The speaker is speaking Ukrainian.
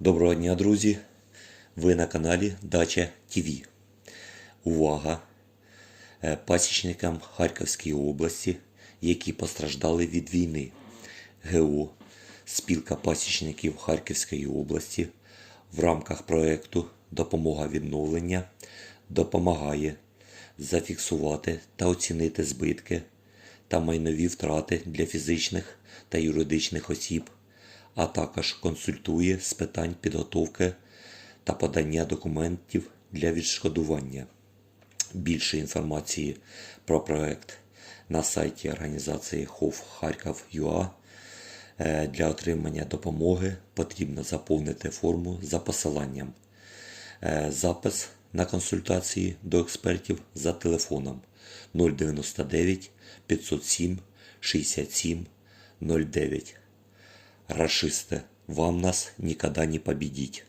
Доброго дня, друзі! Ви на каналі Дача ТВ. Увага! Е, Пасічникам Харківської області, які постраждали від війни. ГО Спілка пасічників Харківської області в рамках проекту Допомога відновлення допомагає зафіксувати та оцінити збитки та майнові втрати для фізичних та юридичних осіб, а також консультує з питань підготовки та подання документів для відшкодування. Більше інформації про проект на сайті організації ХОВ Харків.ЮА. Е, Для отримання допомоги потрібно заповнити форму за посиланням. Е, Запис на консультації до експертів за телефоном 099 507 67 09. Рашисты, вам нас никогда не победить.